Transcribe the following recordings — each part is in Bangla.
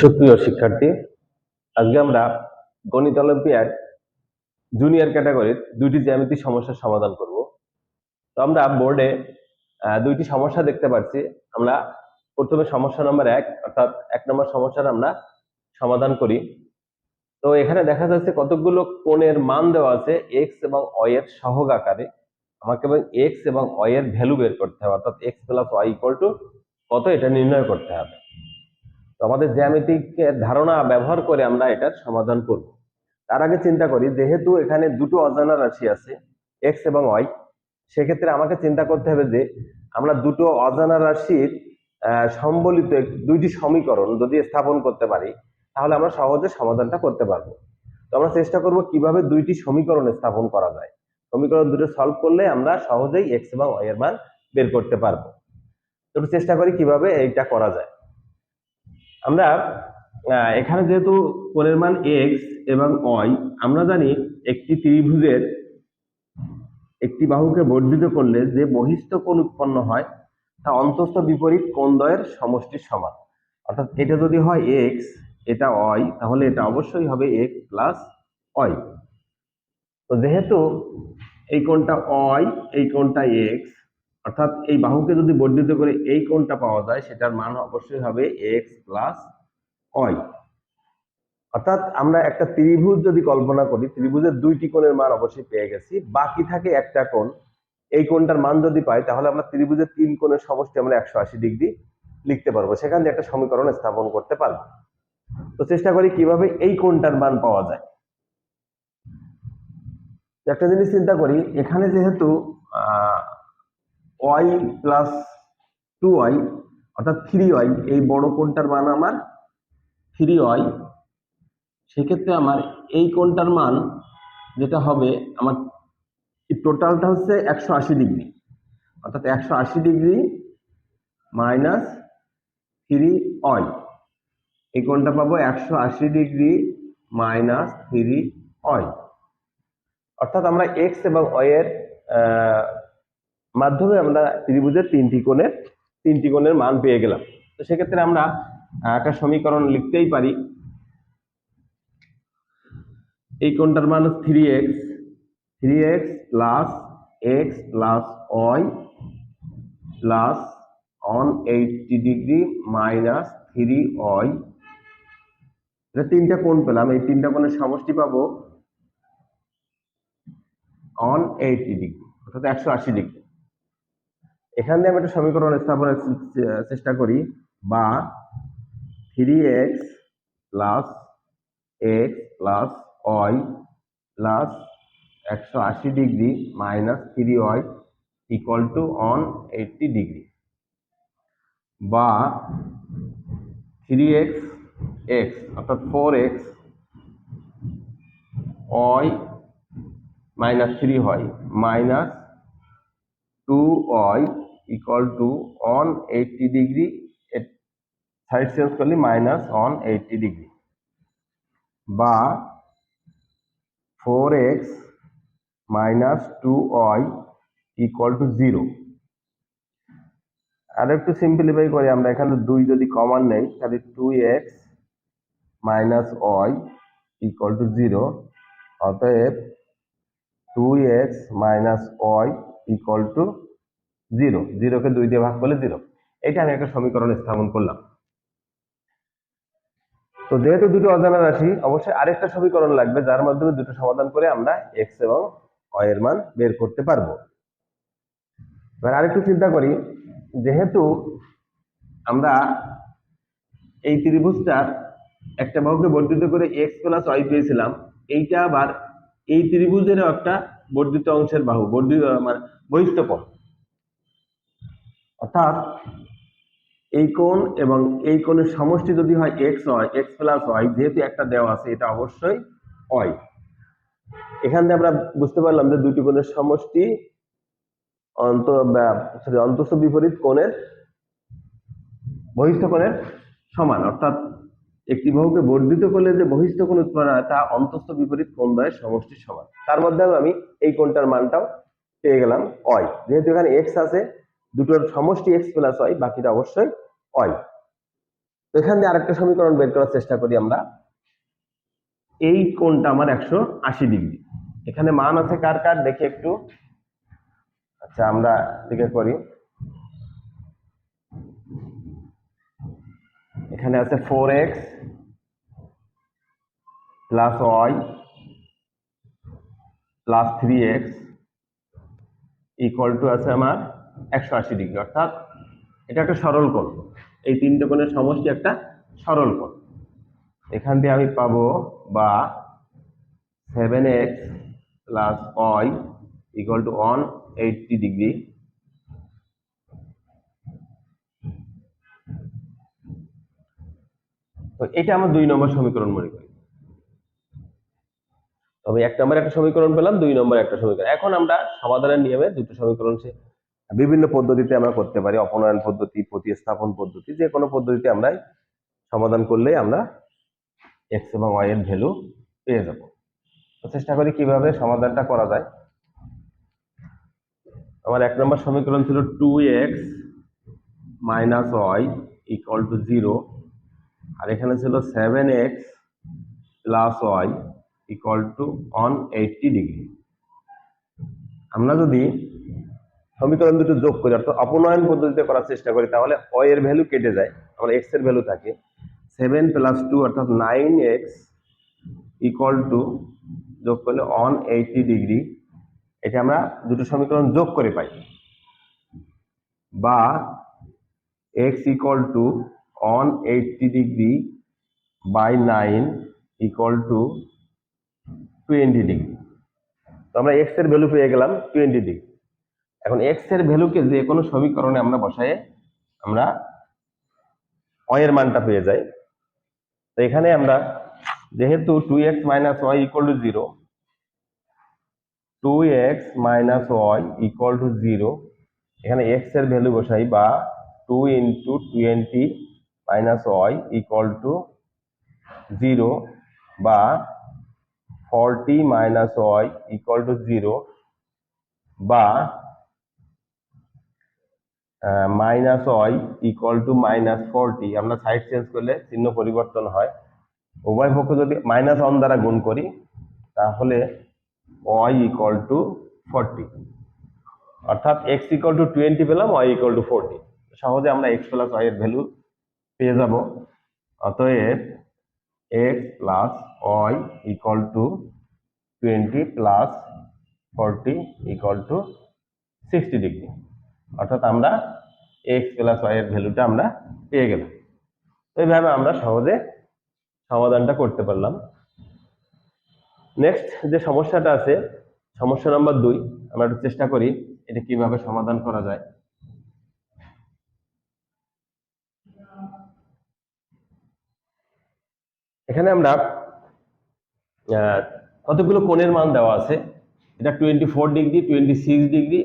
সুপ্রিয় শিক্ষার্থী, আজকে আমরা গণিত অলিম্পিয়াড জুনিয়র ক্যাটাগরির দুইটি জ্যামিতি সমস্যার সমাধান করব। তো আমরা বোর্ডে দুইটি সমস্যা দেখতে পাচ্ছি। আমরা প্রথমে সমস্যা নম্বর এক, অর্থাৎ এক নম্বর সমস্যার আমরা সমাধান করি। তো এখানে দেখা যাচ্ছে কতগুলো কোণের মান দেওয়া আছে এক্স এবং ওয়াই এর সহগ আকারে। আমাকে এবং এক্স এবং ওয়াই এর ভ্যালু বের করতে হবে, অর্থাৎ x plus y equal to কত এটা নির্ণয় করতে হবে। আমাদের জ্যামিতিক ধারণা ব্যবহার করে আমরা এটার সমাধান করব। তার আগে চিন্তা করি, যেহেতু এখানে দুটো অজানা রাশি আছে এক্স এবং ওয়াই সেক্ষেত্রে আমাকে চিন্তা করতে হবে যে আমরা দুটো অজানা রাশির সম্বলিত দুইটি সমীকরণ যদি স্থাপন করতে পারি, তাহলে আমরা সহজে সমাধানটা করতে পারব। তো আমরা চেষ্টা করব কীভাবে দুইটি সমীকরণ স্থাপন করা যায়। সমীকরণ দুটো সলভ করলে আমরা সহজেই এক্স এবং ওয়াই এর মান বের করতে পারব। তো চেষ্টা করি কীভাবে এইটা করা যায়। আমরা এখানে যেহেতু কোণের মান এক্স এবং ওয়াই আমরা জানি একটি ত্রিভুজের একটি বাহুকে বর্ধিত করলে যে বহিস্থ কোণ উৎপন্ন হয়, তা অন্তস্থ বিপরীত কোণদ্বয়ের সমষ্টির সমান। অর্থাৎ এটা যদি হয় এক্স এটা ওয়াই তাহলে এটা অবশ্যই হবে এক্স প্লাস ওয়াই তো যেহেতু এই কোণটা ওয়াই এই কোণটা এক্স অর্থাৎ এই বাহুকে যদি বর্ধিত করে এই কোণটা পাওয়া যায়, সেটার মান অবশ্যই হবে এক্স প্লাস ওয়াই অর্থাৎ আমরা একটা ত্রিভুজ যদি কল্পনা করি, ত্রিভুজের দুইটি কোণের মান অবশ্যই পেয়ে গেছি। বাকি থাকে একটা কোণ। এই কোণটার মান যদি পাই, তাহলে আমরা ত্রিভুজের তিন কোণের সমষ্টি আমরা একশো আশি ডিগ্রি লিখতে পারব। সেখান থেকে একটা সমীকরণ স্থাপন করতে পারব। তো চেষ্টা করি কীভাবে এই কোণটার মান পাওয়া যায়। একটা জিনিস চিন্তা করি, এখানে যেহেতু ওয়াই প্লাস টু ওয়াই অর্থাৎ থ্রি ওয়াই এই বড় কোণটার মান আমার থ্রি ওয়াই। সেক্ষেত্রে আমার এই কোণটার মান যেটা হবে আমার টোটালটা হচ্ছে একশো আশি ডিগ্রি। অর্থাৎ একশো আশি ডিগ্রি মাইনাস থ্রি ওয়াই। এই কোণটা পাবো একশো আশি ডিগ্রি মাইনাস থ্রি ওয়াই। অর্থাৎ আমরা এক্স এবং আহ, মাধ্যমে আমরা ত্রিভুজের তিনটি কোণের তিনটি কোণের মান পেয়ে গেলাম। তো সেক্ষেত্রে আমরা একটা সমীকরণ লিখতেই পারি। এই কোণটার মান three x three x plus x plus y plus one eighty degree minus three y এটা তিনটা কোণ পেলাম। এই তিনটা কোণের সমষ্টি পাবো অন এইটটি ডিগ্রি অর্থাৎ একশো আশি ডিগ্রি এখান দিয়ে আমি একটা সমীকরণ স্থাপনের চেষ্টা করি। বা three x plus x plus y plus একশো আশি degree minus three y equal to one eighty degree বা থ্রি এক্স এক্স অর্থাৎ four x y minus three হয় minus two y equal to one eighty degree side change করলে মাইনাস অন এইটটি ডিগ্রি বা four x minus two y equal to zero আর একটু সিম্পলিফাই করে আমরা, এখানে দুই যদি কমন নেই, তাহলে two x minus y equal to zero অতএব two x minus y equal to zero, জিরোকে দুই দিয়ে ভাগ করলে জিরো। এটা আমি একটা সমীকরণ স্থাপন করলাম। তো যেহেতু দুটো অজানা রাশি, অবশ্যই আরেকটা সমীকরণ লাগবে, যার মাধ্যমে দুটো সমাধান করে আমরা এক্স এবং ওয়াই এর মান বের করতে পারব। এবার আরেকটু চিন্তা করি, যেহেতু আমরা এই ত্রিভুজটার একটা বাহুকে বর্ধিত করে এক্স প্লাস ওয়াই পেয়েছিলাম, এইটা আবার এই ত্রিভুজেরও একটা বর্ধিত অংশের বাহু বর্ধিত মানে বহিস্থ কোণ অর্থাৎ এই কোণ এবং এই কোণের সমষ্টি যদি হয় এক্স হয় এক্স প্লাস ওয়াই যেহেতু একটা দেওয়া আছে, এটা অবশ্যই ওয়াই এখান থেকে আমরা বুঝতে পারলাম যে দুটি কোণের সমষ্টি অন্ত সরি অন্তস্থ বিপরীত কোণের বহিস্থ কোণের সমান। অর্থাৎ একটি বাহুকে বর্ধিত করলে যে বহিস্থ কোণ উৎপন্ন হয়, তা অন্তস্থ বিপরীত কোণ দ্বয়ের সমষ্টির সমান। তার মধ্যে আমি এই কোণটার মানটাও পেয়ে গেলাম অয় যেহেতু এখানে এক্স আছে দুটোর সমষ্টি এক্স প্লাস ওয়াই বাকিটা অবশ্যই ওয়াই এখান দিয়ে আরেকটা সমীকরণ বের করার চেষ্টা করি আমরা। এই কোণটা আমার একশো আশি ডিগ্রি। এখানে মান আছে কার কার? দেখি একটু। আচ্ছা আমরা দিকে করি। এখানে আছে four x plus y plus three x equal to আছে আমার একশো আশি ডিগ্রি। অর্থাৎ এটা একটা সরল কোণ। এই তিনটে কোণের সমষ্টি একটা সরল কোণ। এখান দিয়ে আমি পাবো বা seven x plus y equal to one eighty degree. তো এটা আমার দুই নম্বর সমীকরণ মনে করি। তবে এক নম্বর একটা সমীকরণ পেলাম, দুই নম্বর একটা সমীকরণ। এখন আমরা সমাধানের নিয়মে দুটো সমীকরণ বিভিন্ন পদ্ধতিতে আমরা করতে পারি, অপনয়ন পদ্ধতি, প্রতিস্থাপন পদ্ধতি, যে কোনো পদ্ধতিতে আমরা সমাধান করলে আমরা এক্স এবং ওয়াই এর ভ্যালু পেয়ে যাব। তো চেষ্টা করি কীভাবে সমাধানটা করা যায়। আমার এক নম্বর সমীকরণ ছিল two x minus y equal to zero আর এখানে ছিল seven x plus y equal to one eighty degree আমরা যদি সমীকরণ দুটো যোগ করি অর্থাৎ অপনয়ন পদ্ধতিতে করার চেষ্টা করি, তাহলে অ এর ভ্যালু কেটে যায়, আমার এক্সের ভ্যালু থাকে। সেভেন প্লাস টু অর্থাৎ নাইন এক্স ইকুয়াল টু যোগ করলে অন এইটটি ডিগ্রি এটা আমরা দুটো সমীকরণ যোগ করে পাই। বা x equal to one eighty degree by nine equal to twenty degree তো আমরা এক্সের ভ্যালু পেয়ে গেলাম টোয়েন্টি ডিগ্রি এখন এক্সের ভ্যালুকে যে কোনো সমীকরণে আমরা বসায়ে আমরা অ এর মানটা পেয়ে যাই। তো এখানে আমরা যেহেতু two x minus y equal to zero two x minus y equal to zero এখানে এক্সের ভ্যালু বসাই বা two into twenty minus y equal to zero বা forty minus y equal to zero বা minus y equal to minus forty আমরা সাইড চেঞ্জ করলে চিহ্ন পরিবর্তন হয়। উভয় পক্ষ যদি মাইনাস ওয়ান দ্বারা গুণ করি, তাহলে ওয়াই ইকুয়াল টু ফোরটি অর্থাৎ এক্স ইকুয়াল টু টোয়েন্টি পেলাম ওয়াই ইকুয়াল টু ফোরটি সহজে আমরা এক্স প্লাস ওয়াই এর ভ্যালু পেয়ে যাব। অতএব x plus y equal to twenty plus forty equal to sixty degree অর্থাৎ আমরা এক্স প্লাস ওয়াই এর ভ্যালুটা আমরা পেয়ে গেলাম। এইভাবে আমরা সহজে সমাধানটা করতে পারলাম। নেক্সট যে সমস্যাটা আছে, সমস্যা নাম্বার দুই, আমরা একটু চেষ্টা করি এটা কীভাবে সমাধান করা যায়। এখানে আমরা কতগুলো কোণের মান দেওয়া আছে? এটা twenty four degree twenty six degree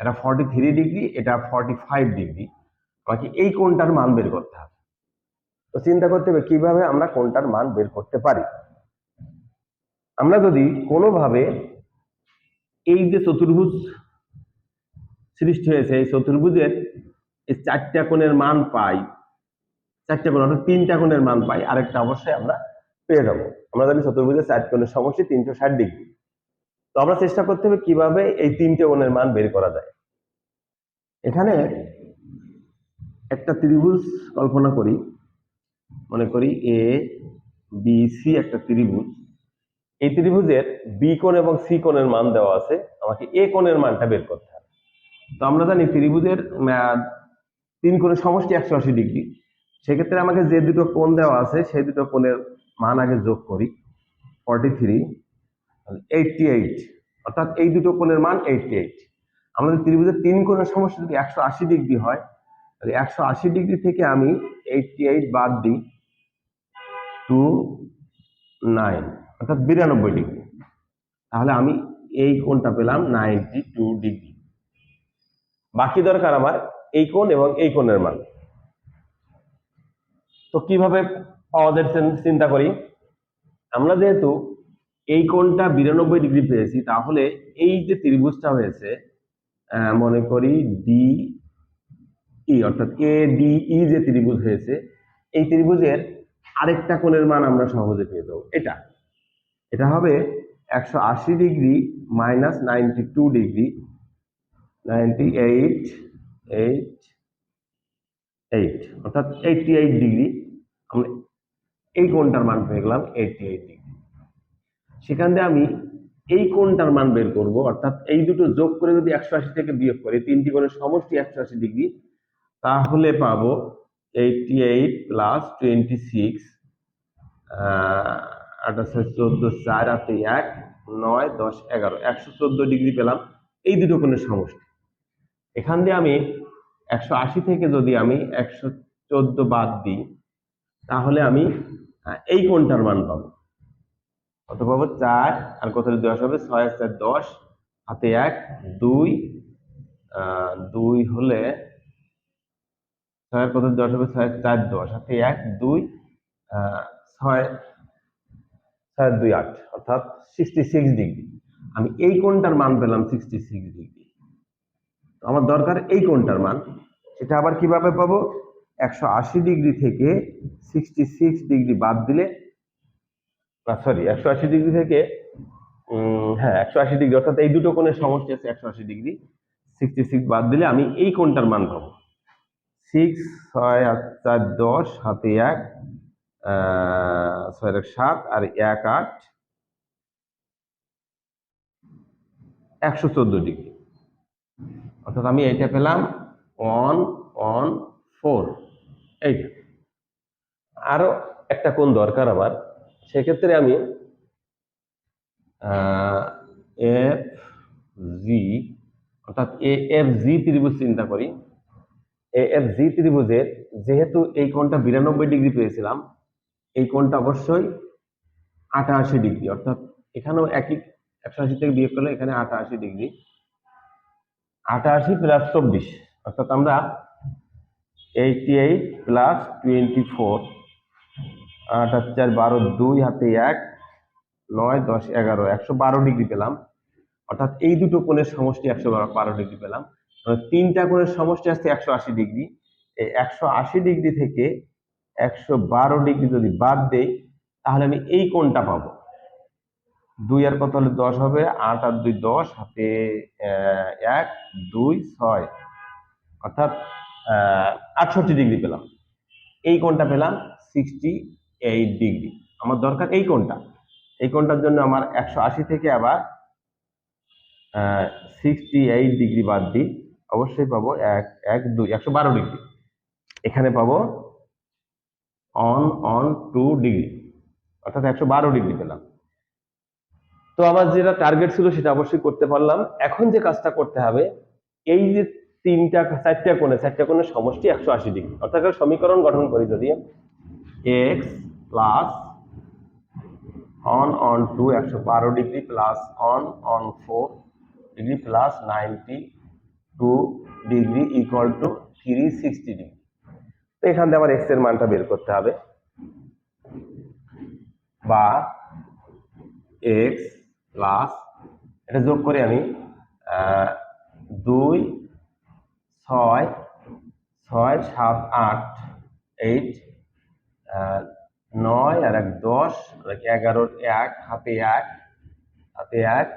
এটা ফর্টি থ্রি ডিগ্রি এটা ফর্টি ফাইভ ডিগ্রি আমাকে এই কোনটার মান বের করতে হবে। তো চিন্তা করতে হবে কীভাবে আমরা কোনটার মান বের করতে পারি। আমরা যদি কোনোভাবে এই যে চতুর্ভুজ সৃষ্টি হয়েছে, এই চতুর্ভুজের এই চারটা কোণের মান পাই, চারটা কোণ অর্থাৎ তিনটা কোণের মান পাই, আরেকটা অবশ্যই আমরা পেয়ে যাব। আমরা জানি চতুর্ভুজের চার কোণের সমষ্টি তিনশো ষাট ডিগ্রি তো আমরা চেষ্টা করতে হবে কীভাবে এই তিনটে কোণের মান বের করা যায়। এখানে একটা ত্রিভুজ কল্পনা করি। মনে করি এ বি সি একটা ত্রিভুজ। এই ত্রিভুজের বি কোণ এবং সি কোণের মান দেওয়া আছে। আমাকে এ কোণের মানটা বের করতে হবে। তো আমরা জানি ত্রিভুজের তিন কোণের সমষ্টি একশো আশি ডিগ্রি। সেক্ষেত্রে আমাকে যে দুটো কোণ দেওয়া আছে, সেই দুটো কোণের মান আগে যোগ করি। ফর্টি থ্রি এইটটি এইট অর্থাৎ এই দুটো কোণের মান এইটটি এইট আমাদের ত্রিভুজের তিন কোণের সমষ্টি যদি একশো আশি ডিগ্রি হয়, তাহলে একশো আশি ডিগ্রি থেকে আমি এইটটি এইট বাদ দিই টু নাইন অর্থাৎ বিরানব্বই ডিগ্রি। তাহলে আমি এই কোণটা পেলাম নাইনটি টু ডিগ্রি। বাকি দরকার আমার এই কোণ এবং এই কোণের মান। তো কীভাবে পাওয়া যায় চিন্তা করি? আমরা যেহেতু এই কোণটা বিরানব্বই ডিগ্রি পেয়েছি, তাহলে এই যে ত্রিভুজটা হয়েছে মনে করি ডি ই অর্থাৎ এ ডি ই যে ত্রিভুজ হয়েছে, এই ত্রিভুজের আরেকটা কোণের মান আমরা সহজে পেয়ে যাব। এটা এটা হবে একশো আশি degree minus ninety two degree, ninety eight eight eight, অর্থাৎ এইটটি এইট ডিগ্রি। আমরা এই কোণটার মান পেয়ে গেলাম এইটটি এইট ডিগ্রি। সেখান দিয়ে আমি এই কোণটার মান বের করব। অর্থাৎ এই দুটো যোগ করে যদি একশো আশি থেকে বিয়োগ করি তিনটি কোণের সমষ্টি একশো আশি ডিগ্রি, তাহলে পাবো eighty eight plus twenty six আঠাশে চোদ্দ, চার হাতে এক, নয়, দশ, এগারো, একশো চোদ্দ ডিগ্রি পেলাম এই দুটো কোণের সমষ্টি। এখান দিয়ে আমি একশো আশি থেকে যদি আমি একশো চোদ্দ বাদ দিই, তাহলে আমি এই কোণটার মান পাবো। কত পাবো চার, আর কত দশ হবে? ছয় চার দশ, হাতে এক, দুই দুই হলে ছয় কত দশ হবে? ছয় চার, দশ, হাতে এক, দুই ছয় ছয় দুই, আট, অর্থাৎ সিক্সটি সিক্স ডিগ্রি আমি এই কোণটার মান পেলাম সিক্সটি সিক্স ডিগ্রি আমার দরকার এই কোণটার মান। সেটা আবার কীভাবে পাবো? একশো আশি ডিগ্রি থেকে সিক্সটি সিক্স ডিগ্রি বাদ দিলে সরি একশো আশি ডিগ্রি থেকে হ্যাঁ একশো আশি ডিগ্রি, অর্থাৎ এই দুটো কোণের সমষ্টি আছে একশো আশি ডিগ্রি সিক্সটি সিক্স বাদ দিলে আমি এই কোণটার মান পাবো। সিক্স ছয়, আট, চার, দশ হাতে এক ছয়, এক, সাত, আর এক, আট, একশো চোদ্দ ডিগ্রি। অর্থাৎ আমি এইটা পেলাম ওয়ান ওয়ান, ফোর। এইটা আরও একটা কোণ দরকার আমার। সেক্ষেত্রে আমি এফ জি অর্থাৎ এ এফ জি ত্রিভুজ চিন্তা করি। এ এফ জি ত্রিভুজের যেহেতু এই কোণটা বিরানব্বই ডিগ্রি পেয়েছিলাম, এই কোণটা অবশ্যই আটাশি ডিগ্রি, অর্থাৎ এখানেও একই একশো আশি থেকে বিয়োগ করলে এখানে আটাশি ডিগ্রি। আটাশি প্লাস চব্বিশ, অর্থাৎ আমরা eighty eight plus twenty four আট আর চার বারো দুই হাতে এক, নয় দশ এগারো, একশো বারো ডিগ্রি পেলাম। অর্থাৎ এই দুটো কোণের সমষ্টি একশো বারো ডিগ্রি পেলাম। তিনটা কোণের সমষ্টি আসছে একশো আশি ডিগ্রি। এই একশো আশি ডিগ্রি থেকে একশো বারো ডিগ্রি যদি বাদ দেই, তাহলে আমি এই কোণটা পাবো। দুই আর কত হলে দশ হবে? আট আর দুই দশ, হাতে এক, দুই, ছয়। অর্থাৎ আটষট্টি ডিগ্রি পেলাম। এই কোণটা পেলাম সিক্সটি এইট ডিগ্রি আমার দরকার এই কোণটা। এই কোণটার জন্য আমার একশো আশি থেকে আবার সিক্সটি এইট ডিগ্রি বাদ দিই। অবশ্যই পাবো এক এক, দুই, একশো বারো ডিগ্রি এখানে পাবো অন অন টু ডিগ্রি অর্থাৎ একশো বারো ডিগ্রি পেলাম। তো আমার যেটা টার্গেট ছিল সেটা অবশ্যই করতে পারলাম। এখন যে কাজটা করতে হবে, এই যে তিনটা, চারটা কোণে, চারটা কোণের সমষ্টি একশো আশি ডিগ্রি অর্থাৎ সমীকরণ গঠন করি যদি x plus one one two একশো বারো degree plus one one four degree plus ninety two degree equal to three sixty degree তো এখান থেকে আমার এক্সের মানটা বের করতে হবে। বা এক্স প্লাস এটা যোগ করে আমি দুই, ছয় ছয়, সাত, আট এইট নয় আর এক দশ আর এক এগারোর এক, হাতে এক হাতে এক,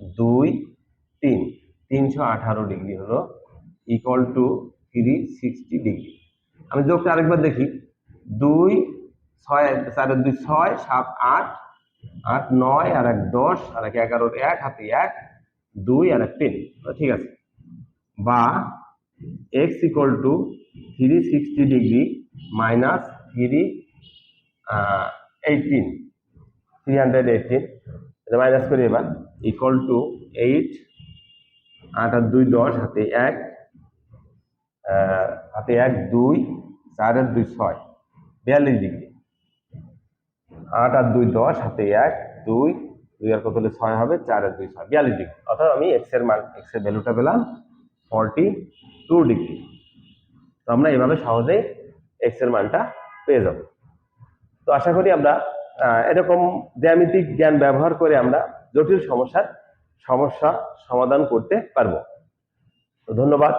দুই, তিন। তিনশো আঠারো ডিগ্রি হলো equal to three sixty degree. আমি যোগটা আরেকবার দেখি। দুই, ছয় চারের দুই, ছয়, সাত, আট আট, নয়, আর এক দশ, আর এক এগারোর এক, হাতে এক, দুই, আর এক তিন। ঠিক আছে। বা x equal to three sixty degree minus three eighteen three hundred eighteen এটা মাইনাস করি এবার ইকুয়াল টু এইট আট আর দুই দশ, হাতে এক হাতে এক, দুই, চার আর দুই, ছয়, বিয়াল্লিশ ডিগ্রি আট আর দুই দশ, হাতে এক, দুই দুই আর কত হলে ছয় হবে? চার আর দুই, ছয়, বিয়াল্লিশ ডিগ্রি অর্থাৎ আমি এক্সের মান এক্সের ভ্যালুটা পেলাম ফর্টি টু ডিগ্রি তো আমরা এভাবে সহজেই এক্সের মানটা পেয়ে যাব। তো আশা করি আমরা এরকম জ্যামিতিক জ্ঞান ব্যবহার করে আমরা জটিল সমস্যার সমস্যা সমাধান করতে পারব। তো ধন্যবাদ।